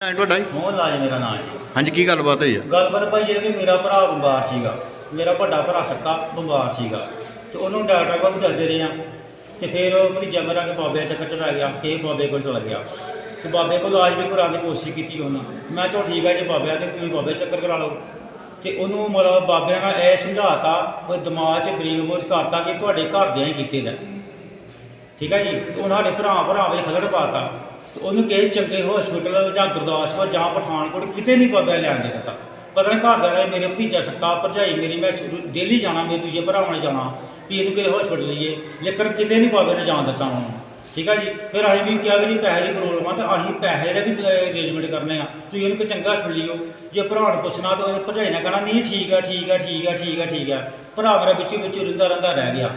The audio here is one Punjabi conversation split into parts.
ਐਂ ਤੁਹਾਡਾ ਜੀ? ਮੋਹਨ ਲਾਜ ਮੇਰਾ ਨਾਮ ਹੈ ਹਾਂਜੀ ਕੀ ਗੱਲਬਾਤ ਹੋਈ ਆ? ਗੱਲਬਾਤ ਭਾਈ ਇਹ ਕਿ ਮੇਰਾ ਭਰਾ ਬਿਮਾਰ ਸੀਗਾ। ਮੇਰਾ ਵੱਡਾ ਭਰਾ ਸੱਕਾ ਬਿਮਾਰ ਸੀਗਾ। ਤੇ ਉਹਨੂੰ ਡਾਕਟਰ ਕੋਲ ਦੱਸਦੇ ਰਹੇ ਆ ਤੇ ਫਿਰ ਉਹ ਭਤੀਜਾ ਮੇਰਾ ਕਿ ਬਾਬੇ ਦੇ ਚੱਕਰ ਚ ਪੈ ਗਿਆ। ਕਿ ਬਾਬੇ ਕੋਲ ਚਲਾ ਗਿਆ। ਤੇ ਬਾਬੇ ਕੋਲ ਇਲਾਜ ਵੀ ਕਰਾਉਣ ਦੀ ਕੋਸ਼ਿਸ਼ ਕੀਤੀ ਉਹਨੇ ਮੈਂ ਚੋ ਠੀਕ ਹੈ ਜੀ ਬਾਬਿਆਂ ਤੇ ਤੁਸੀਂ ਬਾਬੇ ਚੱਕਰ ਕਰਾ ਲਓ। ਤੇ ਉਹਨੂੰ ਮਤਲਬ ਬਾਬਿਆਂ ਨੇ ਇਹ ਸਮਝਾਤਾ ਉਹ ਦਿਮਾਗ 'ਚ ਬਰੀਕ ਬੋਝ ਕਰਤਾ ਕਿ ਤੁਹਾਡੇ ਘਰਦਿਆਂ ਹੀ ਕੀਤੇ ਦਾ ਠੀਕ ਹੈ ਜੀ? ਤੇ ਉਹਨਾਂ ਸਾਡੇ ਭਰਾ ਭਰਾ ਵਿੱਚ ਖਲੜ ਪਾਤਾ। ਤੇ ਉਹਨੂੰ ਕਿਸੇ ਚੰਗੇ ਹਸਪੀਟਲ ਜਾਂ ਗੁਰਦਾਸਪੁਰ ਜਾਂ ਪਠਾਨਕੋਟ, ਕਿਤੇ ਨਹੀਂ ਬਾਬਾ ਲਿਆਣ ਦੇ ਦਿੱਤਾ। ਪਤਾ ਨਹੀਂ ਘਰ ਦਾ ਮੇਰੇ ਭਤੀਜਾ ਸੱਕਾ ਭਰਜਾਈ ਮੇਰੀ, ਮੈਂ ਡੇਲੀ ਜਾਣਾ ਮੇਰੇ ਦੂਜੇ ਭਰਾਵਾਂ ਨੇ ਜਾਣਾ, ਵੀ ਇਹਨੂੰ ਕਿਸੇ ਹਸਪੀਟਲ ਲਈਏ। ਲੇਕਿਨ ਕਿਤੇ ਨਹੀਂ ਬਾਬੇ ਨੇ ਜਾਣ ਦਿੱਤਾ ਉਹਨੂੰ। ਠੀਕ ਹੈ ਜੀ? ਫਿਰ ਅਸੀਂ ਵੀ ਕਿਹਾ ਵੀ ਪੈਸੇ ਦੀ ਪ੍ਰੋਬਲਮ ਆ, ਤਾਂ ਅਸੀਂ ਪੈਸੇ ਦਾ ਵੀ ਅਰੇਂਜਮੈਂਟ ਕਰਨੇ ਆ। ਤੁਸੀਂ ਇਹਨੂੰ ਕੋਈ ਚੰਗਾ ਹਸਪੀਟਲ ਲਿਓ। ਜੇ ਭਰਾ ਨੂੰ ਪੁੱਛਣਾ ਤਾਂ ਉਹਨੇ ਭਰਜਾਈ ਨੇ ਕਹਿਣਾ, ਨਹੀਂ, ਠੀਕ ਆ ਠੀਕ ਆ ਠੀਕ ਆ ਠੀਕ ਆ ਠੀਕ ਆ। ਭਰਾ ਮੇਰਾ ਵਿੱਚੋਂ ਵਿੱਚੋਂ ਰਿੰਦਾ ਰਹਿੰਦਾ ਰਹਿ ਗਿਆ।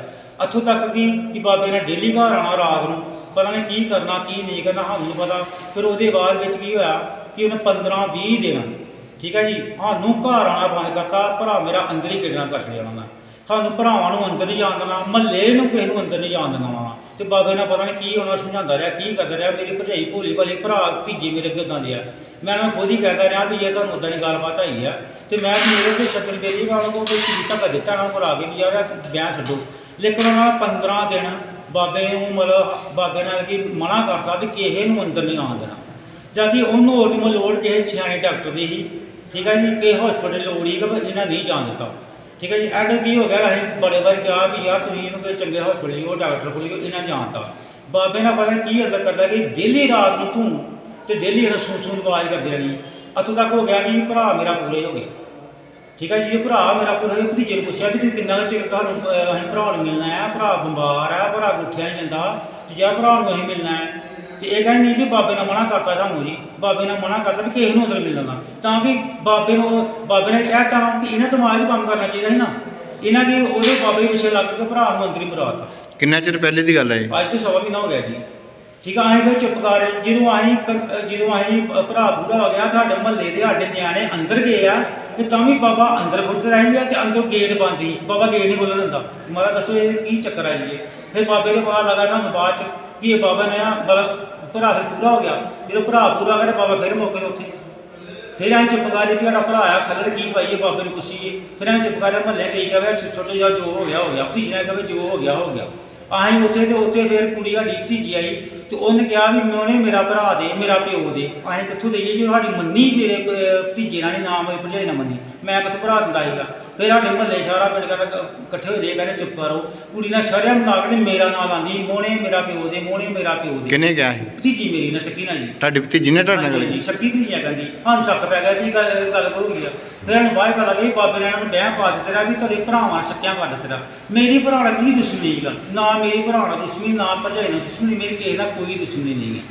ਇੱਥੋਂ ਤੱਕ ਕਿ ਕਿ ਬਾਬੇ ਨੇ ਡੇਲੀ ਘਰ ਆਉਣਾ ਰਾਤ ਨੂੰ। ਪਤਾ ਨਹੀਂ ਕੀ ਕਰਨਾ, ਕੀ ਨਹੀਂ ਕਰਨਾ, ਸਾਨੂੰ ਨੀ ਪਤਾ। ਫਿਰ ਉਹਦੇ ਬਾਅਦ ਵਿੱਚ ਕੀ ਹੋਇਆ ਕਿ ਉਹਨੇ 15 20 ਦਿਨ ਠੀਕ ਹੈ ਜੀ, ਸਾਨੂੰ ਘਰ ਆਉਣਾ ਬੰਦ ਕਰਤਾ, ਭਰਾ ਮੇਰਾ ਅੰਦਰ ਹੀ ਕਿਡਨਾ ਕਰ ਲਿਆ ਉਹਨਾਂ ਸਾਨੂੰ ਭਰਾਵਾਂ ਨੂੰ ਅੰਦਰ ਨਹੀਂ ਜਾਣ ਦੇਣਾ, ਮਹੱਲੇ ਨੂੰ ਕਿਸੇ ਨੂੰ ਅੰਦਰ ਨਹੀਂ ਜਾਣ ਦੇਣਾ ਵਾ ਤੇ ਬਾਬੇ ਨੇ ਪਤਾ ਨਹੀਂ ਕੀ ਉਹਨਾਂ ਨੂੰ ਸਮਝਾਉਂਦਾ ਰਿਹਾ, ਕੀ ਕਰਦਾ ਰਿਹਾ, ਮੇਰੀ ਭਰਜਾਈ ਭੋਲੀ ਭਾਲੀ ਭਰਾ ਭੀਜੀ ਮੇਰੇ ਅੱਗੇ ਉੱਦਾਂ ਦੇ ਆ। ਮੈਂ ਉਹਨਾਂ ਖੁਦ ਹੀ ਕਹਿੰਦਾ ਰਿਹਾ ਵੀ ਇਹ ਤੁਹਾਨੂੰ ਉਦਾਂ ਦੀ ਗੱਲਬਾਤ ਆਈ ਆ, ਤੇ ਮੈਂ ਮੇਰੇ ਤੇ ਸ਼ਕਲ ਬੇਲੀ ਵਾਲਾ ਕੋਲ ਕੋਈ ਚੀਜ਼ ਤੱਕ ਦਿੱਤਾ ਨਾ ਭਰਾ ਕੇ ਵੀ ਯਾਰ ਇਹ ਬਿਆਨ ਛੱਡੋ। ਲੇਕਿਨ ਉਹਨਾਂ ਨੇ 15 ਦਿਨ ਬਾਬੇ ਨੂੰ ਮਤਲਬ ਬਾਬੇ ਨਾਲ ਕੀ ਮਨਾ ਕਰਤਾ ਵੀ ਕਿਸੇ ਨੂੰ ਅੰਦਰ ਨਹੀਂ ਆਉਣ ਦੇਣਾ। ਜਦਕਿ ਉਹਨੂੰ ਓਟਮ ਲੋੜ ਕਿਸੇ ਸਿਆਣੇ ਡਾਕਟਰ ਦੀ ਸੀ ਠੀਕ ਹੈ ਜੀ, ਕਿ ਹਸਪੀਟਲ ਲੋੜ ਹੀ ਕਿ ਇਹਨਾਂ ਨਹੀਂ ਜਾਣ ਦਿੱਤਾ। ਠੀਕ ਹੈ ਜੀ ਐਡ ਕੀ ਹੋ ਗਿਆ, ਅਸੀਂ ਬੜੇ ਵਾਰ ਕਿਹਾ ਵੀ ਯਾਰ ਤੁਸੀਂ ਇਹਨੂੰ ਕੋਈ ਚੰਗੇ ਹਸਪੀਟਲ ਉਹ ਡਾਕਟਰ ਕੋਲ ਲਿਓ ਇਹਨਾਂ ਜਾਣਤਾ ਬਾਬੇ ਨਾਲ ਪਤਾ ਕੀ ਅੰਦਰ ਕਰਦਾ ਕਿ ਡੇਲੀ ਰਾਤ ਨੂੰ ਤੂੰ ਤੇ ਡੇਲੀ ਇਹਨਾਂ ਸੁਣ ਆਵਾਜ਼ ਕਰਦੀ ਰਹਿਣੀ। ਇੱਥੋਂ ਤੱਕ ਹੋ ਗਿਆ ਕਿ ਭਰਾ ਮੇਰਾ ਪੂਰੇ ਹੋ ਗਏ। ਠੀਕ ਹੈ ਜੀ ਇਹ ਭਰਾ ਮੇਰਾ ਪੂਰਾ ਹੋਇਆ ਭਤੀਜੇ ਨੂੰ ਪੁੱਛਿਆ ਵੀ ਤੂੰ ਕਿੰਨਾ ਕੁ ਚਿਰ ਤੁਹਾਨੂੰ ਅਹ, ਅਸੀਂ ਭਰਾ ਨੂੰ ਮਿਲਣਾ ਹੈ? ਭਰਾ ਬਿਮਾਰ ਹੈ ਭਰਾ ਉੱਠਿਆ ਨਹੀਂ ਜਾਂਦਾ। ਤੇ ਜੇ ਭਰਾ ਨੂੰ ਅਸੀਂ ਮਿਲਣਾ ਹੈ ਤੇ ਇਹ ਨਹੀਂ ਜੀ ਬਾਬੇ ਨੇ ਮਨਾ ਕਰਤਾ ਸਾਨੂੰ ਜੀ। ਬਾਬੇ ਨੇ ਮਨਾ ਕਰਤਾ ਵੀ ਕਿਸੇ ਨੂੰ ਅੰਦਰ ਮਿਲਣਾ ਤਾਂ ਕਿ ਬਾਬੇ ਨੂੰ ਬਾਬੇ ਨੇ ਕਹਿਤਾ ਨਾ ਕਿ ਇਹਨਾਂ ਦਿਮਾਗ ਵੀ ਕੰਮ ਕਰਨਾ ਚਾਹੀਦਾ ਸੀ ਨਾ। ਇਹਨਾਂ ਕੀ ਉਹਦੇ ਬਾਬੇ ਪਿੱਛੇ ਲੱਗ ਕੇ ਭਰਾ ਨੂੰ ਅੰਦਰ ਹੀ ਮਰਾਤਾ। ਕਿੰਨਾ ਚਿਰ ਪਹਿਲੇ ਦੀ ਗੱਲ ਹੈ ਇਹ? ਅੱਜ ਤੋਂ ਸਵਾ ਮਹੀਨਾ ਹੋ ਗਿਆ ਜੀ। ਠੀਕ ਆ ਅਸੀਂ ਫਿਰ ਚੁੱਪ ਕਰ ਰਹੇ। ਜਦੋਂ ਅਸੀਂ ਕ- ਜਦੋਂ ਅਸੀਂ ਭਰਾ ਪੂਰਾ ਹੋ ਗਿਆ ਸਾਡੇ ਮਹੱਲੇ ਦੇ ਸਾਡੇ ਨਿਆਣੇ ਅੰਦਰ ਗਏ ਆ ਤੇ ਤਾਂ ਵੀ ਬਾਬਾ ਅੰਦਰ ਖੁੱਲਦੇ ਰਹੀ ਆ ਤੇ ਅੰਦਰ ਗੇਟ ਬੰਦ ਸੀ। ਬਾਬਾ ਗੇਟ ਨਹੀਂ ਖੋਲ੍ਹਣ ਦਿੰਦਾ। ਮਾਰਾ ਦੱਸੋ ਇਹ ਕੀ ਚੱਕਰ ਆ ਜੀ? ਇਹ? ਫਿਰ ਬਾਬੇ ਦੇ ਬਾਹਰ ਲੱਗਾ ਸਾਨੂੰ ਬਾਅਦ ਚ ਵੀ ਇਹ ਬਾਬਾ ਨੇ ਆ ਮਤਲਬ ਭਰਾ ਫਿਰ ਪੂਰਾ ਹੋ ਗਿਆ। ਜਦੋਂ ਭਰਾ ਪੂਰਾ ਕਰੇ ਬਾਬਾ ਫਿਰ ਮੌਕੇ ਤੇ ਉੱਥੇ। ਫਿਰ ਅਸੀਂ ਚੁੱਪ ਕਰ ਵੀ ਸਾਡਾ ਭਰਾ ਆ, ਖੱਲੜ ਕੀ ਪਾਈਏ, ਬਾਬੇ ਨੂੰ ਪੁੱਛੀਏ। ਫਿਰ ਅਸੀਂ ਚੁੱਪ ਕਰ ਮਹੱਲੇ ਗਈ ਜਾਵੇ ਛੋਟੇ ਜਿਹਾ ਜੋ ਹੋ ਗਿਆ ਹੋ ਗਿਆ। ਭਤੀਜੇ ਕਹੇ ਜੋ ਹੋ ਗਿਆ ਹੋ ਗਿਆ। ਅਸੀਂ ਉੱਥੇ ਤੇ ਉੱਥੇ ਫਿਰ ਕੁੜੀ ਸਾਡੀ ਭਤੀਜੀ ਆਈ। ਤੇ ਉਹਨੇ ਕਿਹਾ ਵੀ ਮੋਨੇ ਮੇਰਾ ਭਰਾ ਦੇ ਮੇਰਾ ਪਿਓ ਦੇ। ਅਸੀਂ ਕਿੱਥੋਂ ਦੇਈਏ ਜੇ ਸਾਡੀ ਮੰਨੀ ਮੇਰੇ ਭਤੀਜੇ ਨਾਲ ਨੀ ਨਾਮ ਹੋਏ ਭਰਜਾਈ ਨਾਲ ਮੰਨੀ। ਮੈਂ ਕਿੱਥੋਂ ਭਰਾ ਦਿੰਦਾ ਸੀਗਾ ਫਿਰ ਸਾਡੇ ਮਹੱਲੇ ਸਾਰਾ ਪਿੰਡ ਕਹਿੰਦਾ ਇਕੱਠੇ ਹੋਏ ਦੇ ਕਹਿੰਦੇ ਚੁੱਪ ਕਰੋ। ਕੁੜੀ ਨਾਲ ਸ਼ਰਮ ਲਾ ਕੇ ਮੇਰਾ ਨਾਮ ਆਂਦੀ ਮੋਨੇ ਮੇਰਾ ਪਿਓ ਦੇ ਮੋਨੇ ਮੇਰਾ ਪਿਓ ਦੇ। ਕਿਹਨੇ ਗਿਆ ਸੀ? ਭਤੀਜੀ ਮੇਰੀ ਨਾਲ ਸ਼ੱਕੀ ਨਾਲ ਜੀ। ਤੁਹਾਡੀ ਭਤੀਜੀ ਨੇ ਤੁਹਾਡੇ ਨਾਲ ਗੱਲ ਹਾਂਜੀ, ਕੀਤੀ? ਸ਼ੱਕੀ ਵੀ ਨਹੀਂ ਕਹਿੰਦੀ ਸਾਨੂੰ ਸ਼ੱਕ ਪੈ ਗਿਆ ਵੀ ਗੱਲ ਗੱਲ ਕਰੂਗੀ ਫਿਰ ਇਹਨੂੰ ਬਾਅਦ ਪਤਾ ਲੱਗੀ ਬਾਬੇ ਨੇ ਇਹਨਾਂ ਨੂੰ ਬਹਿ ਪਾ ਦਿੱਤਾ ਰਿਹਾ ਵੀ ਤੁਹਾਡੇ ਭਰਾਵਾਂ ਸ਼ੱਕਿਆਂ ਕਰ ਦਿੱਤਾ ਮੇਰੀ ਭਰਾ ਨਾਲ ਕੀ ਦੁਸ਼ਮਣੀ ਹੈਗਾ ਨਾ ਮੇਰੀ ਭਰਾ ਨਾਲ ਦੁਸ਼ਮਣੀ ਨਾ ਭਰਜਾਈ ਨਾਲ ਦੁਸ਼ਮਣੀ ਮੇਰੀ ਕਿਸੇ ਨਾਲ ਕੋਈ ਦੁਸ਼ਮਣੀ ਨਹੀਂ ਹੈ।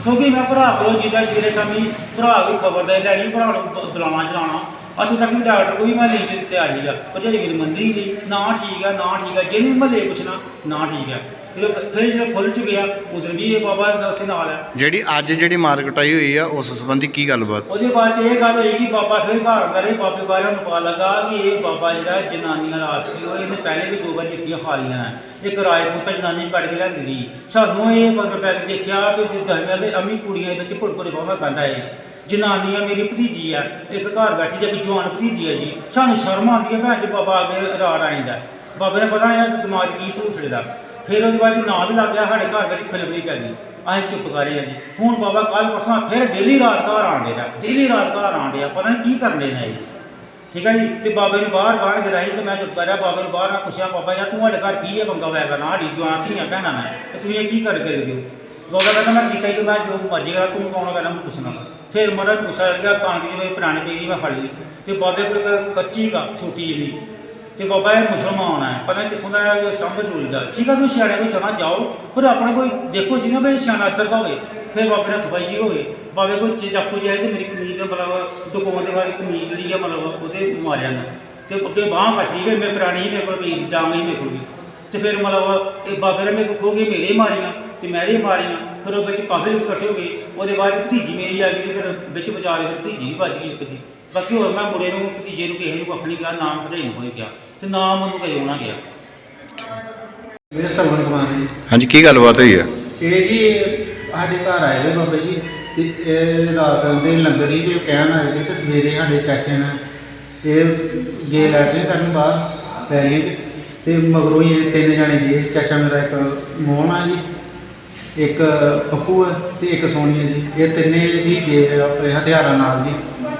ਕਿਉਂਕਿ ਮੈਂ ਭਰਾ ਕੋਲ ਜਿੱਦਾਂ ਸਵੇਰੇ ਸ਼ਾਮੀ ਭਰਾ ਵੀ ਖਬਰ ਦੇ ਲੈਣੀ, ਭਰਾ ਨੂੰ ਬ- ਬੁਲਾਉਣਾ ਚਲਾਉਣਾ। ਅੱਛਾ ਤੱਕ ਵੀ ਡਾਕਟਰ ਕੋਈ ਮੈਂ ਲੀਚ ਦਿੱਤੇ ਆ ਆ ਭਰਜਾਈ ਮੇਰੀ ਮੰਦੀ ਨਹੀਂ ਨਾ ਠੀਕ ਆ ਨਾ ਠੀਕ ਆ ਜਿਹਨੂੰ ਮਹੱਲੇ ਪੁੱਛਣਾ ਨਾ ਠੀਕ ਆ। ਜਦੋਂ ਫਿਰ ਜਦੋਂ ਖੁੱਲ ਚੁੱਕਿਆ ਉਸ ਵੀ ਇਹ ਬਾਬਾ ਉੱਥੇ ਨਾਲ ਹੈ ਜਿਹੜੀ ਅੱਜ ਜਿਹੜੀ ਮਾਰ ਕਟਾਈ ਹੋਈ ਆ ਉਸ ਸੰਬੰਧੀ ਕੀ ਗੱਲਬਾਤ? ਉਹਦੇ ਬਾਅਦ ਚ ਇਹ ਗੱਲ ਹੋਈ ਕਿ ਬਾਬਾ ਫਿਰ ਘਰ ਕਰੇ ਬਾਬੇ ਬਾਰੇ ਨੂੰ ਪਤਾ ਲੱਗਾ ਕਿ ਇਹ ਬਾਬਾ ਜਿਹੜਾ ਜਨਾਨੀਆਂ ਦਾ ਆਸ਼ਕੀ ਹੋਏ ਇਹਨੇ ਪਹਿਲੇ ਵੀ ਦੋ ਵਾਰ ਜਿੱਤੀਆਂ ਖਾਲੀਆਂ ਇੱਕ ਰਾਜਪੂਤ ਜਨਾਨੀ ਕੱਢ ਕੇ ਲਿਆਂਦੀ ਸਾਨੂੰ ਇਹ ਮਗਰ ਪੈ ਕੇ ਦੇਖਿਆ ਕਿ ਜਿੱਦਾਂ ਦੇ ਅਮੀ ਕੁੜੀਆਂ ਦੇ ਵਿੱਚ ਭੁੜਕੁੜੇ ਬਾਹਾਂ ਪੈਂਦਾ ਹੈ ਜਨਾਨੀਆਂ ਮੇਰੀ ਭਤੀਜੀ ਆ, ਇੱਕ ਘਰ ਬੈਠੀ ਜੇ ਇੱਕ ਜਵਾਨ ਭਤੀਜੀ ਆ ਜੀ। ਸਾਨੂੰ ਸ਼ਰਮ ਆਉਂਦੀ ਹੈ ਭੈਣ ਜੀ, ਬਾਬਾ ਅੱਗੇ ਰਾੜ ਆਇਂਦਾ ਬਾਬੇ ਨੇ ਪਤਾ ਨਹੀਂ ਇਹਦਾ ਦਿਮਾਗ 'ਚ ਕੀ ਝੂਠ ਦਾ। ਫਿਰ ਉਹਦੇ ਬਾਅਦ ਨਾਂ ਵੀ ਲੱਗ ਗਿਆ, ਸਾਡੇ ਘਰ ਵਿੱਚ ਖਲਬਲੀ ਪੈ ਗਈ। ਅਸੀਂ ਚੁੱਪ ਕਰ ਰਹੇ ਹਾਂ ਜੀ। ਹੁਣ ਬਾਬਾ ਕੱਲ ਪਰਸੋਂ ਫਿਰ ਡੇਲੀ ਰਾਤ ਘਰ ਆਉਂਦੇ ਦਾ ਡੇਲੀ ਰਾਤ ਘਰ ਆਉਂਦੇ ਆ। ਪਤਾ ਨਹੀਂ ਕੀ ਕਰਦੇ ਨੇ ਇਹ। ਠੀਕ ਹੈ ਜੀ? ਤੇ ਬਾਬੇ ਨੂੰ ਬਾਹਰ ਬਾਹਰ ਗਰਾਈ ਤੇ ਮੈਂ ਚੁੱਪ ਕਰਿਆ ਬਾਬੇ ਨੂੰ ਬਾਹਰ ਮੈਂ ਪੁੱਛਿਆ, ਬਾਬਾ ਯਾਰ ਤੂੰ ਸਾਡੇ ਘਰ ਕੀ ਹੈ ਬੰਗਾ ਹੋਇਆ ਕਰਨਾ? ਸਾਡੀ ਜਵਾਨ ਧੀਆਂ ਭੈਣਾਂ ਨੇ ਤੇ ਤੁਸੀਂ ਇਹ ਕੀ ਕਰ ਕੇ ਦਿਓ ਬਾਬਾ ਕਹਿੰਦਾ, ਮੈਂ ਕੀਤਾ ਹੀ ਕਿ ਮੈਂ ਜੋ ਮਰਜ਼ੀ ਕਰਾਂ, ਤੂੰ ਕੌਣ ਕਹਿੰਦਾ, ਮੈਂ ਪੁੱਛਣਾ ਫਿਰ ਮਰਨ ਪੁੱਛਿਆ ਗਿਆ, ਕਣਕ ਜਿਵੇਂ ਪੁਰਾਣੀ ਪਈ ਮੈਂ ਫੜ ਲਈ ਤੇ ਬਾਬੇ ਕੋਲ ਇੱਕ ਕੱਚੀ ਕਾ ਛੋਟੀ ਜਿਹੀ। ਤੇ ਬਾਬਾ ਇਹ ਮੁਸਲਮਾਨ ਹੈ, ਪਤਾ ਨਹੀਂ ਕਿੱਥੋਂ ਦਾ ਇਹ ਸੰਭ ਚੋਰੀ ਠੀਕ ਆ, ਤੁਸੀਂ ਸਿਆਣੇ ਕੋਲ ਜਾਣਾ ਜਾਓ, ਪਰ ਆਪਣੇ ਕੋਈ ਦੇਖੋ ਸੀ ਨਾ ਵੀ ਸਿਆਣਾ ਇੱਧਰ ਦਾ ਹੋਵੇ, ਫਿਰ ਬਾਬੇ ਨਾਲ ਥਪਾਈ ਜੀ ਹੋਵੇ। ਬਾਬੇ ਕੋਲ ਚੇ ਚਾਕੂ ਜਾਏ ਤੇ ਮੇਰੀ ਕਮੀਜ਼ ਦੇ ਮਤਲਬ ਦੁਕਾਨ ਦੇ ਬਾਰੇ ਕਮੀਜ਼ ਜਿਹੜੀ ਆ ਮਤਲਬ ਉਹਦੇ ਮਾਰਿਆ ਨਾ। ਤੇ ਅੱਗੇ ਬਾਹ ਕੱਟੀ ਵੀ ਮੈਂ ਪੁਰਾਣੀ ਮੇਰੇ ਕੋਲ ਵੀ ਡਾਂਗ ਹੀ ਮੇਰੇ ਕੋਲ ਵੀ। ਤੇ ਫਿਰ ਮਤਲਬ ਇਹ ਬਾਬੇ ਨੇ ਮੇਰੇ ਕੋਲ ਖੋ ਕੇ ਮੇਰੇ ਮਾਰੀਆਂ, ਤੇ ਮੈਂ ਮਾਰੀਆਂ। ਫਿਰ ਉਹ ਵਿੱਚ ਕਾਫੀ ਲੋਕ ਇਕੱਠੇ ਹੋ ਗਏ ਉਹਦੇ ਬਾਅਦ ਭਤੀਜੀ ਮੇਰੀ ਆ ਗਈ ਤੇ ਫਿਰ ਵਿੱਚ ਵਿਚਾਰ ਫਿਰ ਭਤੀਜੀ ਵੀ ਵੱਜ ਗਈ ਇੱਕ ਦੀ। ਬਾਕੀ ਹੋਰ ਮੈਂ ਮੁੰਡੇ ਨੂੰ ਭਤੀਜੇ ਨੂੰ ਕਿਸੇ ਨੂੰ ਕੁੱਖ ਨਹੀਂ ਕਿਹਾ ਨਾਮ ਭਜਾਈ ਨੂੰ ਕੋਈ ਗਿਆ। ਤੇ ਨਾਮ ਉਹਨੂੰ ਕੋਈ ਹੋਣਾ ਗਿਆ। ਮੇਰੇ ਸਰਵਣ ਕੁਮਾਰ ਜੀ। ਹਾਂਜੀ ਕੀ ਗੱਲਬਾਤ ਹੋਈ ਆ? ਇਹ ਜੀ ਸਾਡੇ ਘਰ ਆਏ ਨੇ ਬਾਬਾ ਜੀ ਤੇ ਇਹ ਰਾਤ ਦੇ ਲੰਗਰ ਹੀ ਦੇ ਕਹਿਣ ਆਏ ਸੀ ਤੇ ਸਵੇਰੇ ਸਾਡੇ ਚਾਚੇ ਨੇ ਇਹ ਗਏ ਲੈਟਰਿੰਗ ਕਰਨ ਬਾਹਰ ਪੈਰੀਆਂ 'ਚ ਤੇ ਮਗਰੋਂ ਹੀ ਇਹ ਤਿੰਨ ਜਾਣੇ ਗਏ ਚਾਚਾ ਮੇਰਾ ਇੱਕ ਮੋਹਨ ਆ ਜੀ। ਇੱਕ ਪੱਪੂ ਹੈ ਤੇ ਇੱਕ ਸੋਨੀ ਹੈ ਜੀ। ਇਹ ਤਿੰਨੇ ਜੀ ਗਏ ਆਪਣੇ ਹਥਿਆਰਾਂ ਨਾਲ ਜੀ।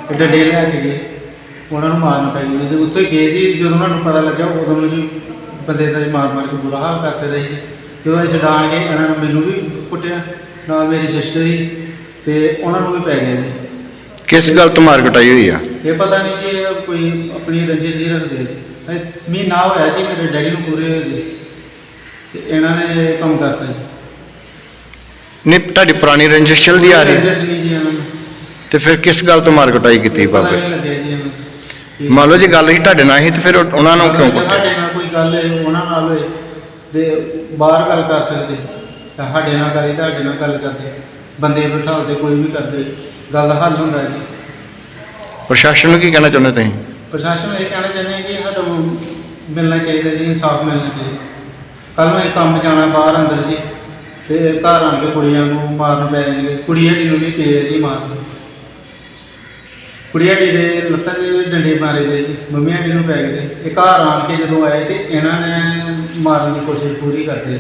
ਤੇ ਡੰਡੇ ਲੈ ਕੇ ਗਏ। ਉਹਨਾਂ ਨੂੰ ਮਾਰਨ ਪੈ ਗਈ ਜੀ ਉੱਥੇ ਗਏ ਜੀ ਜਦੋਂ ਉਹਨਾਂ ਨੂੰ ਪਤਾ ਲੱਗਾ ਉਦੋਂ ਨੂੰ ਜੀ ਬੰਦੇ ਦਾ ਜੀ ਮਾਰ ਮਾਰ ਕੇ ਬੁਰਾ ਹਾਲ ਕਰਦੇ ਰਹੇ ਜੀ। ਜਦੋਂ ਅਸੀਂ ਛਡਾਣ ਗਏ ਇਹਨਾਂ ਨੇ ਮੈਨੂੰ ਵੀ ਕੁੱਟਿਆ ਨਾਲ ਮੇਰੀ ਸਿਸਟਰ ਸੀ ਤੇ ਉਹਨਾਂ ਨੂੰ ਵੀ ਪੈ ਗਿਆ ਜੀ। ਕਿਸ ਗੱਲ ਤੋਂ ਮਾਰ ਕੁਟਾਈ ਹੋਈ ਆ? ਇਹ ਪਤਾ ਨਹੀਂ ਜੀ ਇਹ ਕੋਈ ਆਪਣੀ ਰੰਜਿਸ਼ ਹੀ ਰੱਖਦੇ ਆ ਜੀ। ਇਹ ਮਹੀਨਾ ਹੋਇਆ ਜੀ ਮੇਰੇ ਡੈਡੀ ਨੂੰ ਪੂਰੇ ਹੋਏ ਜੀ। ਤੇ ਇਹਨਾਂ ਨੇ ਇਹ ਕੰਮ ਕਰਤਾ ਜੀ। ਨਹੀਂ ਤੁਹਾਡੀ ਪੁਰਾਣੀ ਰੰਜਿਸ਼ ਚੱਲਦੀ ਆ ਰਹੀ। ਜੀ ਨੂੰ ਤੇ ਫਿਰ ਕਿਸ ਗੱਲ ਤੋਂ ਮਾਰ ਕੁਟਾਈ ਕੀਤੀ ਪਤਾ ਬਾਬੇ? ਨਹੀਂ ਲੱਗਿਆ ਜੀ ਇਹਨੂੰ। ਕਿ- ਮੰਨ ਲਓ ਜੇ ਗੱਲ ਹੀ ਤੁਹਾਡੇ ਨਾਲ ਹੀ ਤੇ ਫਿਰ ਉਹ- ਉਹਨਾਂ ਨੂੰ ਕਿਉਂ ਕੁੱਟਿਆ? ਸਾਡੇ ਨਾਲ ਕੋਈ ਗੱਲ ਹੈ ਉਹਨਾਂ ਨਾਲ ਹੋਏ ਤੇ ਬਾਹਰ ਗੱਲ ਕਰ ਸਕਦੇ। ਤਾਂ ਸਾਡੇ ਨਾਲ ਕਰੀ ਤੁਹਾਡੇ ਨਾਲ ਗੱਲ ਕਰਦੇ। ਬੰਦੇ ਬਿਠਾਲਦੇ ਕੋਈ ਵੀ ਕਰਦੇ ਗੱਲ ਦਾ ਹੱਲ ਹੁੰਦਾ ਜੀ। ਪ੍ਰਸ਼ਾਸਨ ਨੂੰ ਕੀ ਕਹਿਣਾ ਚਾਹੁੰਦੇ ਤੁਸੀਂ? ਪ੍ਰਸ਼ਾਸਨ ਨੂੰ ਇਹ ਕਹਿਣਾ ਚਾਹੁੰਦੇ ਹਾਂ ਕਿ ਸਾਨੂੰ ਮਿਲਣਾ ਚਾਹੀਦਾ ਜੀ ਇਨਸਾਫ ਮਿਲਣਾ ਚਾਹੀਦਾ। ਕੱਲ ਨੂੰ ਇਹ ਕੰਮ ਜਾਣਾ ਬਾਹਰ ਅੰਦਰ ਜੀ। ਤੇ ਘਰ ਆਣ ਕੇ ਕੁੜੀਆਂ ਨੂੰ ਮਾਰਨ ਪੈ ਜਾਣਗੇ। ਕੁੜੀ ਹੱਡੀ ਨੂੰ ਵੀ ਪਏ ਜੀ ਮਾਰਨ। ਕੁੜੀ ਹੱਡੀ ਦੇ ਲੱਤਾਂ ਦੇ ਡੰਡੇ ਮਾਰੇ ਦੇ ਜੀ ਮੰਮੀ ਹੱਡੀ ਨੂੰ ਪੈ ਗਏ ਇਹ ਘਰ ਆਣ ਕੇ ਜਦੋਂ ਆਏ ਤੇ ਇਹਨਾਂ ਨੇ ਮਾਰਨ ਦੀ ਕੋਸ਼ਿਸ਼ ਪੂਰੀ ਕਰਦੇ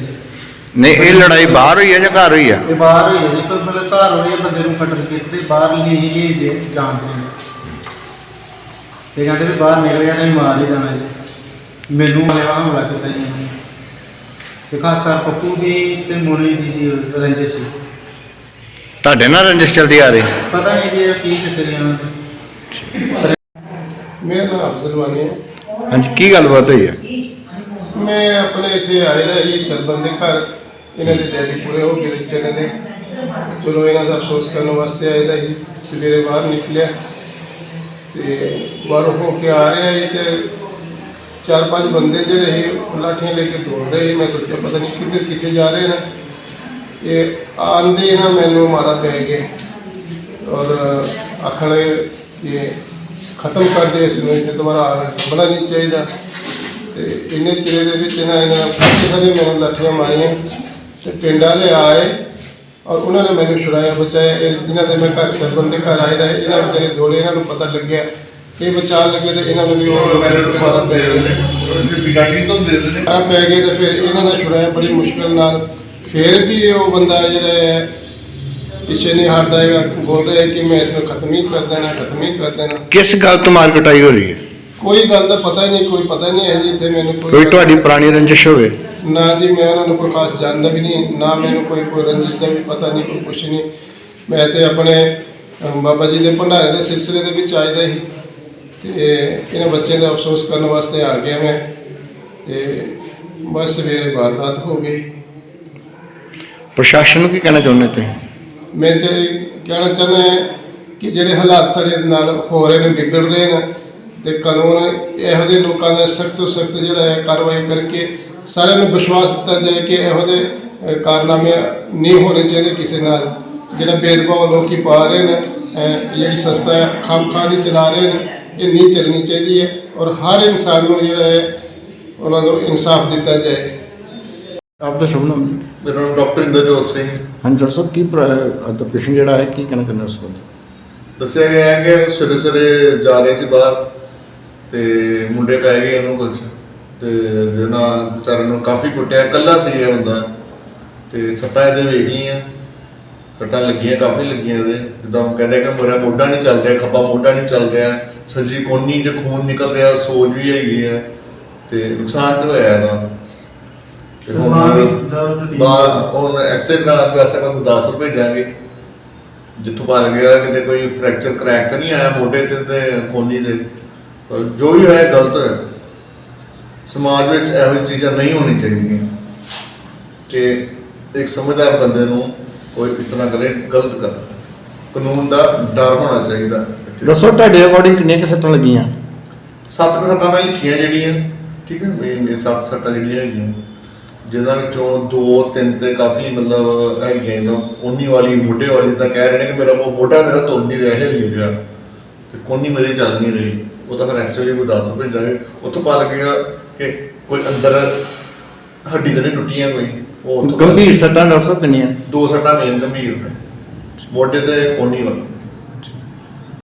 ਨਹੀਂ ਇਹ ਲੜਾਈ ਬਾਹਰ ਹੋਈ ਆ ਜਾਂ ਘਰ ਹੋਈ ਆ? ਇਹ ਬਾਹਰ ਹੋਈ ਹੈ ਜੀ ਕੋਈ ਮਤਲਬ ਘਰ ਹੋਏ ਬੰਦੇ ਨੂੰ ਖੱਟਰ ਕੀਤੇ ਬਾਹਰ ਲਈ ਹੀ ਜੀ ਦੇ ਜਾਣਦੇ ਨੇ ਇਹ ਕਹਿੰਦੇ ਵੀ ਬਾਹਰ ਨਿਕਲ ਗਿਆ ਤਾਂ ਮਾਰ ਹੀ ਦੇਣਾ ਜੀ। ਮੈਨੂੰ ਹਲਵਾ ਹਮਲਾ ਕੀਤਾ ਜੀ ਤੇ ਖਾਸ ਕਰ ਪੱਪੂ ਦੀ ਤੇ ਮੋਨੀ ਦੀ ਜੀ ਰੰਜਿਸ਼। ਸੀ ਤੁਹਾਡੇ ਨਾਲ ਰੰਜਿਸ਼ ਚੱਲਦੀ ਆ ਰਹੀ? ਪਤਾ ਨਹੀਂ ਜੀ ਇਹ ਕੀ ਚੱਕਰ ਹੈ ਦੇ ਮੇਰਾ ਨਾਮ ਅਫਜ਼ਲ ਵਾਨੀ ਹੈ ਹਾਂਜੀ ਕੀ ਗੱਲਬਾਤ ਹੋਈ ਆ? ਮੈਂ ਆਪਣੇ ਇੱਥੇ ਆਏ ਦਾ ਜੀ ਸਰਬਨ ਦੇ ਘਰ। ਇਹਨਾਂ ਦੇ ਡੈਡੀ ਪੂਰੇ ਹੋ ਕੇ ਤੇ ਚਲੇ ਨੇ ਚਲੋ ਇਹਨਾਂ ਦਾ ਅਫਸੋਸ ਕਰਨ ਵਾਸਤੇ ਆਏ ਦਾ ਜੀ। ਸਵੇਰੇ ਬਾਹਰ ਨਿਕਲਿਆ। ਤੇ ਬਾਹਰੋਂ ਹੋ ਕੇ ਆ ਰਿਹਾ ਜੀ ਤੇ ਚਾਰ ਪੰਜ ਬੰਦੇ ਜਿਹੜੇ ਸੀ ਉਹ ਲਾਠੀਆਂ ਲੈ ਕੇ ਦੌੜ ਰਹੇ। ਸੀ ਮੈਂ ਸੋਚਿਆ ਪਤਾ ਨਹੀਂ ਕਿੱਧਰ, ਕਿੱਥੇ ਜਾ ਰਹੇ ਨੇ। ਇਹ ਆਂਦੇ ਨਾ ਮੈਨੂੰ ਮਾਰਾ ਪੈ ਗਏ। ਔਰ ਆਖਣ ਕਿ ਖਤਮ ਕਰ ਦੇ ਇਸ ਨੂੰ ਇੱਥੇ ਦੁਬਾਰਾ ਆਉਣਾ ਬਣਾ ਨਹੀਂ ਚਾਹੀਦਾ। ਤੇ ਇੰਨੇ ਚਿਰ ਦੇ ਵਿੱਚ ਇਹਨਾਂ ਇਹਨਾਂ ਕਾਫੀ ਸਾਰੇ ਮੈਨੂੰ ਲਾਠੀਆਂ ਮਾਰੀਆਂ। ਤੇ ਪਿੰਡ ਵਾਲੇ ਆਏ ਔਰ ਉਹਨਾਂ ਨੇ ਮੈਨੂੰ ਛੁਡਾਇਆ, ਬਚਾਇਆ। ਇਹਨਾਂ ਦੇ ਮੈਂ ਘਰ ਸਰਬੰਦ ਦੇ ਘਰ ਆਏ ਦਾ ਇਹਨਾਂ ਵਿਚਾਰੇ ਦੋਲੇ ਇਹਨਾਂ ਨੂੰ ਪਤਾ ਲੱਗਿਆ। ਇਹ ਬਚਾਉਣ ਲੱਗੇ ਤੇ ਇਹਨਾਂ ਨੂੰ ਵੀ ਉਹ ਮਾਰਾ ਪੈ ਗਿਆ ਆ ਪੈ ਗਏ ਤੇ ਫਿਰ ਇਹਨਾਂ ਨੇ ਛੁਡਾਇਆ ਬੜੀ ਮੁਸ਼ਕਲ ਨਾਲ। ਫਿਰ ਵੀ ਉਹ ਬੰਦਾ ਜਿਹੜਾ ਹੈ ਪਿੱਛੇ ਨਹੀਂ ਹਟਦਾ ਹੈਗਾ। ਬੋਲ ਰਿਹਾ ਹੈ ਕਿ ਮੈਂ ਇਸ ਨੂੰ ਖਤਮ ਹੀ ਕਰ ਦੇਣਾ ਖਤਮ ਹੀ ਕਰ ਦੇਣਾ। ਕਿਸ ਗੱਲ ਤੋਂ ਮਾਰ ਕੁਟਾਈ ਹੋ ਰਹੀ ਹੈ? ਕੋਈ ਗੱਲ ਦਾ ਪਤਾ ਹੀ ਨਹੀਂ ਕੋਈ ਪਤਾ ਨਹੀਂ ਹੈ ਜੀ ਇੱਥੇ ਮੈਨੂੰ ਕੋਈ ਤੁਹਾਡੀ ਪੁਰਾਣੀ ਰੰਜਿਸ਼ ਹੋਵੇ? ਨਾ ਜੀ ਮੈਂ ਉਹਨਾਂ ਨੂੰ ਕੋਈ ਖਾਸ ਜਾਣਦਾ ਵੀ ਨਹੀਂ ਨਾ ਮੈਨੂੰ ਕੋਈ ਕੋਈ ਰੰਜਿਸ਼ ਦਾ ਵੀ ਪਤਾ ਨਹੀਂ ਕੋਈ ਕੁਛ ਨਹੀਂ। ਮੈਂ ਤੇ ਆਪਣੇ ਬਾਬਾ ਜੀ ਦੇ ਭੰਡਾਰੇ ਦੇ ਸਿਲਸਿਲੇ ਦੇ ਵਿੱਚ ਆਇਦਾ ਸੀ। ਤੇ ਇਹਨਾਂ ਬੱਚਿਆਂ ਦਾ ਅਫਸੋਸ ਕਰਨ ਵਾਸਤੇ ਆ ਗਿਆ ਮੈਂ ਤੇ ਬਸ ਸਵੇਰੇ ਵਾਰਦਾਤ ਹੋ ਗਈ। ਪ੍ਰਸ਼ਾਸਨ ਨੂੰ ਕੀ ਕਹਿਣਾ ਚਾਹੁੰਦੇ ਤੁਸੀਂ? ਮੈਂ ਤੇ ਕਹਿਣਾ ਚਾਹੁੰਦਾ ਕਿ ਜਿਹੜੇ ਹਾਲਾਤ ਸਾਡੇ ਨਾਲ ਹੋ ਰਹੇ ਨੇ ਵਿਗੜ ਰਹੇ ਨੇ ਤੇ ਕਾਨੂੰਨ ਇਹੋ ਜਿਹੇ ਲੋਕਾਂ ਦਾ ਸਖਤ ਤੋਂ ਸਖਤ ਜਿਹੜਾ ਹੈ ਕਾਰਵਾਈ ਕਰਕੇ ਸਾਰਿਆਂ ਨੂੰ ਵਿਸ਼ਵਾਸ ਦਿੱਤਾ ਜਾਏ ਕਿ ਇਹੋ ਜਿਹੇ ਕਾਰਨਾਮੇ ਨਹੀਂ ਹੋਣੇ ਚਾਹੀਦੇ ਕਿਸੇ ਨਾਲ। ਜਿਹੜਾ ਭੇਦਭਾਵ ਲੋਕੀ ਪਾ ਰਹੇ ਨੇ ਜਿਹੜੀ ਸੰਸਥਾ ਖਾਮਖਾਹ ਦੀ ਚਲਾ ਰਹੇ ਨੇ ਇਹ ਨਹੀਂ ਚੱਲਣੀ ਚਾਹੀਦੀ ਹੈ ਔਰ ਹਰ ਇਨਸਾਨ ਨੂੰ ਜਿਹੜਾ ਹੈ ਉਹਨਾਂ ਨੂੰ ਇਨਸਾਫ ਦਿੱਤਾ ਜਾਏ। ਆਪ ਦਾ ਸ਼ੁਭ ਨਾਮ ਮੇਰਾ ਨਾਮ ਡਾਕਟਰ ਇੰਦਰਜੋਤ ਸਿੰਘ। ਹਾਂਜੀ ਡਾਕਟਰ ਸਾਹਿਬ ਕੀ ਪੇਸ਼ੈਂਟ ਜਿਹੜਾ ਹੈ ਕੀ ਕਹਿਣਾ ਚਾਹੁੰਦੇ ਉਸ ਬਾਰੇ ਦੱਸਿਆ ਗਿਆ ਹੈ ਕਿ ਸਵੇਰੇ ਸਵੇਰੇ ਜਾ ਰਹੇ ਸੀ ਬਾਹਰ ਤੇ ਮੁੰਡੇ ਪੈ ਗਏ ਉਹਨੂੰ ਕੁਝ ਤੇ ਜਿਹਨਾਂ ਵਿਚਾਰੇ ਨੂੰ ਕਾਫੀ ਕੁੱਟਿਆ ਕੱਲਾ ਸੀ ਇਹ ਬੰਦਾ ਤੇ ਸੱਟਾਂ ਇਹਦੇ ਵੇਖ ਲਈਆਂ। ਸੱਟਾਂ ਲੱਗੀਆਂ ਕਾਫੀ ਲੱਗੀਆਂ ਇਹਦੇ ਜਿੱਦਾਂ ਕਹਿੰਦੇ ਕਿ ਮੇਰਾ ਮੋਢਾ ਨਹੀਂ ਚੱਲ ਰਿਹਾ ਖੱਬਾ ਮੋਢਾ ਨਹੀਂ ਚੱਲ ਰਿਹਾ। ਸੱਜੀ ਕੋਨੀ 'ਚ ਖੂਨ ਨਿਕਲ ਰਿਹਾ ਸੋਜ ਵੀ ਹੈਗੀ ਹੈ ਤੇ ਨੁਕਸਾਨ ਤਾਂ ਹੋਇਆ ਇਹਦਾ। ਤੇ ਹੁਣ ਬਾਹਰ ਹੁਣ ਐਕਸਰੇ ਕਰਾਉਣ ਪੈਸਾ ਕਾ 10 ਰੁਪਏ ਜਾਗੇ ਜਿੱਥੋਂ ਪਾ ਗਿਆ ਕਿਤੇ ਕੋਈ ਫ੍ਰੈਕਚਰ ਕਰੈਕ ਤਾਂ ਨਹੀਂ ਆਇਆ ਮੋਢੇ ਤੇ ਤੇ ਕੋਨੀ ਦੇ। ਜੋ ਵੀ ਹੋਇਆ ਗਲਤ ਹੋਇਆ। ਸਮਾਜ ਵਿੱਚ ਇਹੋ ਜਿਹੀ ਚੀਜ਼ਾਂ ਨਹੀਂ ਹੋਣੀ ਚਾਹੀਦੀਆਂ। ਕਿ ਇੱਕ ਸਮਝਦਾਰ ਬੰਦੇ ਨੂੰ ਕੋਈ ਇਸ ਤਰ੍ਹਾਂ ਕਰੇ ਗਲਤ ਕਰ। ਕਾਨੂੰਨ ਦਾ ਡਰ ਹੋਣਾ ਚਾਹੀਦਾ। ਦੱਸੋ ਤੁਹਾਡੇ ਅਕੋਰਡਿੰਗ ਕਿੰਨੀਆਂ ਕੁ ਸੱਟਾਂ ਲੱਗੀਆਂ? ਸੱਤ ਕੁ ਸੱਟਾਂ ਮੈਂ ਲਿਖੀਆਂ ਜਿਹੜੀਆਂ ਠੀਕ ਹੈ ਮੇਨ ਇਹ ਸੱਤ ਸੱਟਾਂ ਜਿਹੜੀਆਂ ਹੈਗੀਆਂ। ਜਿਹਨਾਂ ਵਿੱਚੋਂ ਦੋ ਤਿੰਨ ਤੇ ਕਾਫੀ ਮਤਲਬ ਹੈਗੀਆਂ ਇਹਦਾ ਕੋਨੀ ਵਾਲੀ ਮੋਢੇ ਵਾਲੀ ਤਾਂ ਕਹਿ ਰਹੇ ਨੇ ਕਿ ਮੇਰਾ ਉਹ ਮੋਢਾ ਮੇਰਾ ਤੁਰ ਨਹੀਂ ਰਿਹਾ ਹਿੱਲ ਨਹੀਂ ਰਿਹਾ ਤੇ ਕੋਨੀ ਮੇਰੀ ਚੱਲ ਨਹੀਂ ਰਹੀ। ਉਹ ਤਾਂ ਫਿਰ ਐਕਸਰੇ ਨੂੰ ਦੱਸ ਭੇਜਾਂਗੇ। ਉੱਥੋਂ ਪਾ ਲੱਗੇਗਾ ਕਿ ਕੋਈ ਅੰਦਰ ਹੱਡੀ ਤਾਂ ਨਹੀਂ ਟੁੱਟੀਆਂ ਕੋਈ। ਉਹ ਗੰਭੀਰ ਸੱਟਾਂ ਡਾਕਟਰ ਸਾਹਿਬ ਕਿੰਨੀਆਂ ਦੋ ਸੱਟਾਂ ਮੇਨ ਗੰਭੀਰ ਨੇ। ਮੋਢੇ ਤੇ ਕੋਨੀ ਵੱਲ।